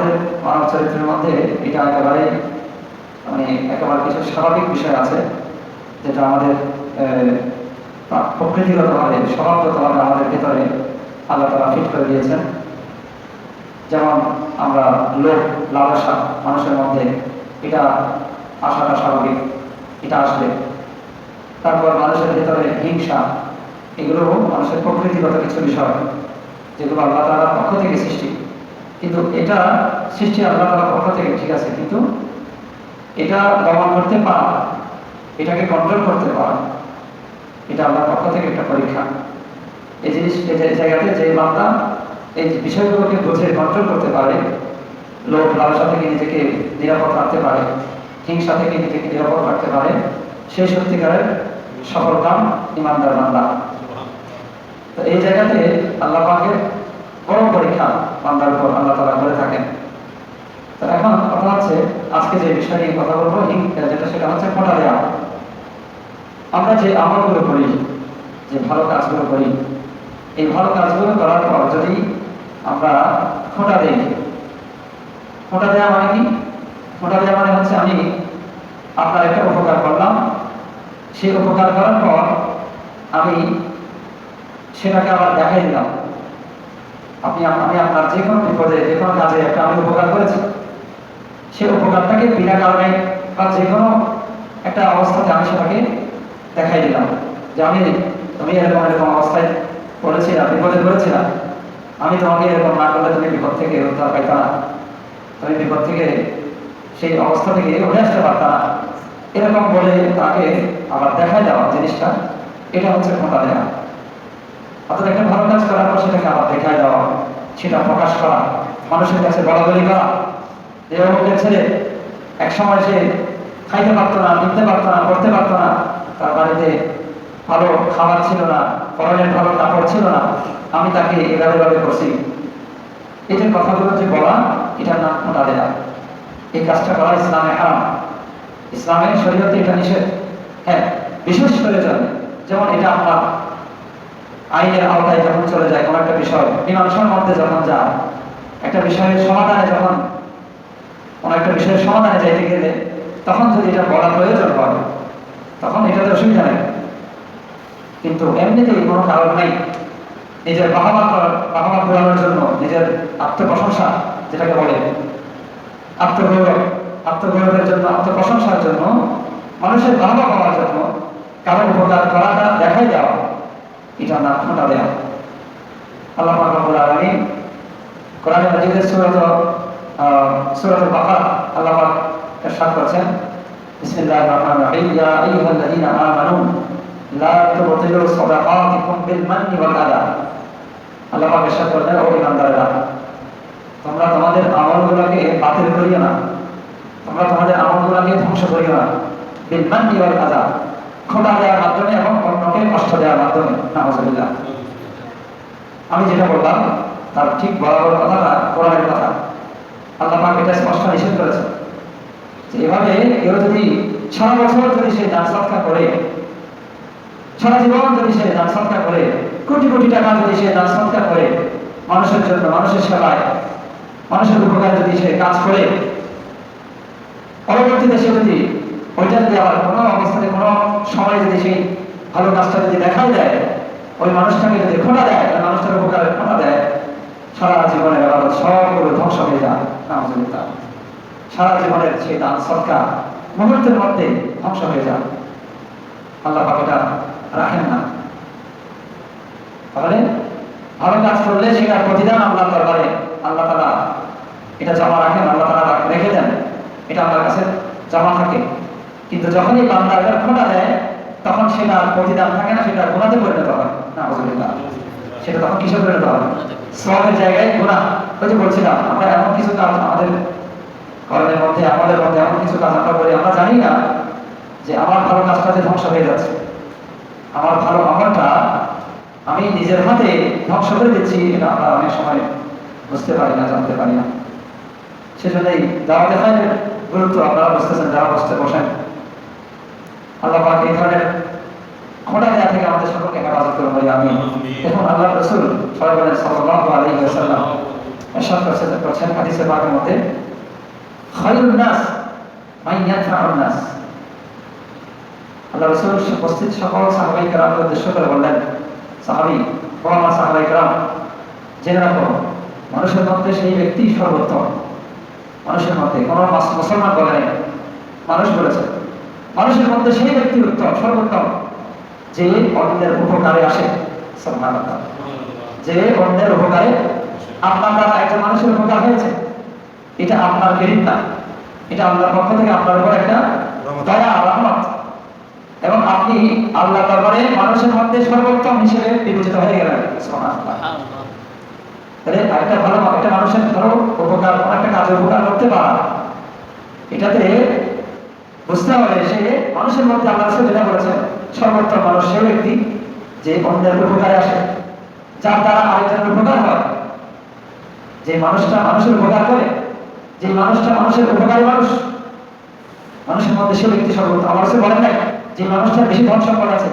আমাদের মানব চরিত্রের মধ্যে এটা একেবারে মানে একেবারে কিছু স্বাভাবিক বিষয় আছে, যেটা আমাদের প্রকৃতিগতভাবে স্বভাবগতভাবে আমাদের ভেতরে আল্লাহ তালা ফিট করে দিয়েছেন। যেমন আমরা লোভ, লালসা মানুষের মধ্যে এটা আসাটা স্বাভাবিক, এটা আসবে তারপর মানুষের ভেতরে হিংসা এগুলো মানুষের প্রকৃতিগত কিছু বিষয়, যেগুলো আল্লাহ তালার পক্ষ থেকে সৃষ্টি। কিন্তু এটা সৃষ্টি আল্লাহ তালার পক্ষ থেকে, ঠিক আছে? কিন্তু এটা দমন করতে পারা, এটাকে কন্ট্রোল করতে পারা, এটা আল্লাহর পক্ষ থেকে একটা পরীক্ষা। এই জিনিস জায়গাতে যে বান্দা এই বিষয়গুলোকে বুঝে কন্ট্রোল করতে পারে, লোভ, লালসা থেকে নিজেকে নিরাপদ রাখতে পারে, হিংসা থেকে নিজেকে নিরাপদ রাখতে পারে সেই সত্যিকারের সফল ইমানদার বান্দা। তো এই জায়গাতে আল্লাহ বান্দার উপর আল্লাহ তালা করে থাকেন। তো এখন কথা হচ্ছে, আজকে যে বিষয় নিয়ে কথা বলব যেটা সেটা হচ্ছে ফোঁটা দেওয়া আমরা যে আমলগুলো করি, যে ভালো কাজগুলো করি, এই ভালো কাজগুলো করার পর যদি আমরা ফোঁটা দিই, ফোঁটা দেওয়া মানে কি? ফোঁটা দেওয়া মানে হচ্ছে আমি আপনার একটা উপকার করলাম, সেই উপকার করার পর আমি সেটাকে আবার দেখাই দিলাম। আপনি আমি আপনার যে কোনো বিপদে, যে কোনো কাজে একটা আমি উপকার করেছি। সেই উপকারটাকে বিনা কারণে বা যে কোনো একটা অবস্থাতে আমি সেটাকে দেখাই দিলাম। যে আমি, তুমি এরকম এরকম অবস্থায় পড়েছিলাম বিপদে পড়েছিলাম আমি তোমাকে এরকম না করলে তুমি বিপদ থেকে উদ্ধার পাইতা না। তুমি বিপদ থেকে সেই অবস্থা থেকে উঠে আসতে পারতা না। এরকম বলে তাকে আবার দেখাই দেওয়া জিনিসটা, এটা হচ্ছে ফোঁটা দেওয়া অর্থাৎ একটা ভালো কাজ করার সেটাকে আবার সেটা প্রকাশ করা, মানুষের কাছে বলাবলি করা। অমুকের ছেলে এক সময় সে খাইতে পারতো না নিতে পারতো না, পড়তে পারতো না। তার বাড়িতে ভালো খাবার ছিল না, পরনের ভালো কাপড় ছিল না। আমি তাকে এভাবে ভাবে করছি। যে কথাগুলো যে বলা, এটার নাম ফোঁটা দেয়া। এই কাজটা করা ইসলামে হারাম। ইসলামের শরীয়তে এটা নিষেধ। হ্যাঁ বিশেষ প্রয়োজন। যেমন এটা আপনার আইনের আওতায় যখন চলে যায়, কোনো একটা বিষয় মীমাংসার মধ্যে যখন যায়, একটা বিষয়ের সমাধানে যখন, কোনো একটা বিষয়ের সমাধানে যাইতে গেলে, তখন যদি এটা বলা প্রয়োজন হয়, তখন এটাতে অসুবিধা নেই। কিন্তু এমনিতেই কোনো কারণ নেই। নিজের বাহবা বাহবা ঘোরানোর জন্য নিজের আত্মপ্রশংসা যেটাকে বলে আত্মগৌরব আত্মগৌরবের জন্য, আত্মপ্রশংসার জন্য, মানুষের বাহবা পাওয়ার জন্য কারও উপকার করাটা দেখাই দেওয়া। এটা নাম ফোঁটা দেওয়া আল্লাহ রব্বুল আলামিন কোরআনে মাজিদের সূরাত সূরাতুল বাকারা আল্লাহ পাক ইরশাদ করেছেন। বিসমিল্লাহির রহমানির রহিম। ইয়া আইয়ুহাল্লাযীনা আমানু লা তুবতিলু সাদাকাতিকুম বিল মান্নি ওয়াল আযা আল্লাহ পাক ইরশাদ করেছেন, ও ইমানদাররা, তোমরা তোমাদের আমলগুলোকে বাতিল করিও না। তোমরা তোমাদের আমলগুলোকে ধ্বংস করিও না। বিল মান্নি ওয়াল আযা খোটা দেওয়ার মাধ্যমে এবং অন্যকে কষ্ট দেওয়ার মাধ্যমে। নামাজুবিল্লাহ আমি যেটা বললাম, তার ঠিক বরাবর কথা না, কোরআনের কথা। আল্লাহ পাক এটা স্পষ্ট নিষেধ করেছে যে এভাবে কেউ যদি সারা বছর যদি সে দান সৎকার করে, সারা জীবন যদি সে দান সৎকার করে, কোটি কোটি টাকা যদি সে দান সৎকার করে, মানুষের জন্য, মানুষের সেবায়, মানুষের উপকার যদি সে কাজ করে, পরবর্তীতে সে যদি ওইটা যদি আবার কোনো অবস্থাতে সময় যদি সেই ভালো কাজটা যদি দেখাই দেয়, ওই মানুষটাকে যদি খোঁটা দেয়, ওই মানুষটার উপকারে খোঁটা দেয়, সারা জীবনের আবার সবগুলো ধ্বংস হয়ে যায় সারা জীবনের সেই দান সৎকার মুহূর্তের মধ্যে ধ্বংস হয়ে যায় আল্লাহ পাক রাখেন না। তাহলে ভালো কাজ করলে সেটার প্রতিদান আল্লাহ দরবারে আল্লাহ তালা এটা জমা রাখেন, আল্লাহ তালা রেখে দেন। এটা আমার কাছে জমা থাকে। কিন্তু যখনই বান্দা এটা খোঁটা দেয়, তখন সেটার প্রতিদান থাকে না, সেটা গুণাতে পরিণত হয়। না সেটা তখন কিসে পরিণত হয়? শ্রমের জায়গায় গুণা ওই যে বলছিলাম, আমরা এমন কিছু কাজ আমাদের কর্মের মধ্যে আমাদের মধ্যে এমন কিছু কাজ আমরা করি, আমরা জানি না যে আমার ভালো কাজটা যে ধ্বংস হয়ে যাচ্ছে। আমার ভালো আমলটা আমি নিজের হাতে ধ্বংস করে দিচ্ছি, এটা আমরা অনেক সময় বুঝতে পারি না, জানতে পারি না। সেজন্যই দাওয়া দেখায় গুরুত্ব আপনারা বুঝতেছেন যারা বসতে বসেন আল্লাহ পাক এই ধরনের খোঁটা দেওয়া থেকে আমাদের সকলকে হেফাজত করে বলি আমি দেখুন আল্লাহ রসুল সবাই বলেন সাল্লাল্লাহু আলাইহি ওয়াসাল্লাম খায়রুন নাস, মান নাস। আল্লাহ রাসূল উপস্থিত সকল উদ্দেশ্য করে বললেন, সাহাবি কেরাম, জেনে রাখো, মানুষের মধ্যে সেই ব্যক্তি সর্বোত্তম। মানুষের মধ্যে কোনো মাস- মুসলমান বলে নাই। মানুষ বলেছে, মানুষের মধ্যে সেই ব্যক্তি উত্তম, সর্বোত্তম, যে অন্যের উপকারে আসে। সুবহানাল্লাহ। যে অন্যের উপকারে আপনার দ্বারা একজন মানুষের উপকার হয়েছে এটা আপনার ক্রেডিট না। এটা আল্লাহর পক্ষ থেকে আপনার উপর একটা। দয়া রহমত। এবং আপনি আল্লাহ দরবারে মানুষের মধ্যে সর্বোত্তম হিসেবে বিবেচিত হয়ে গেলেন। তাহলে একটা ভালো একটা মানুষের ধরো উপকার কোনো একটা কাজের উপকার করতে পারা। এটাতে বুঝতে হবে সে মানুষের মধ্যে আল্লাহ যেটা বলেছেন সর্বোত্তম মানুষ সে ব্যক্তি যে অন্যের উপকারে আসে। যার দ্বারা আরেকজনের উপকার হয়। যে মানুষটা মানুষের উপকার করে, যে মানুষটা মানুষের উপকারী মানুষ, মানুষের মধ্যে সে ব্যক্তি সর্বত্র আমার বলেন যে মানুষটা বেশি ধন সম্পদ আছে।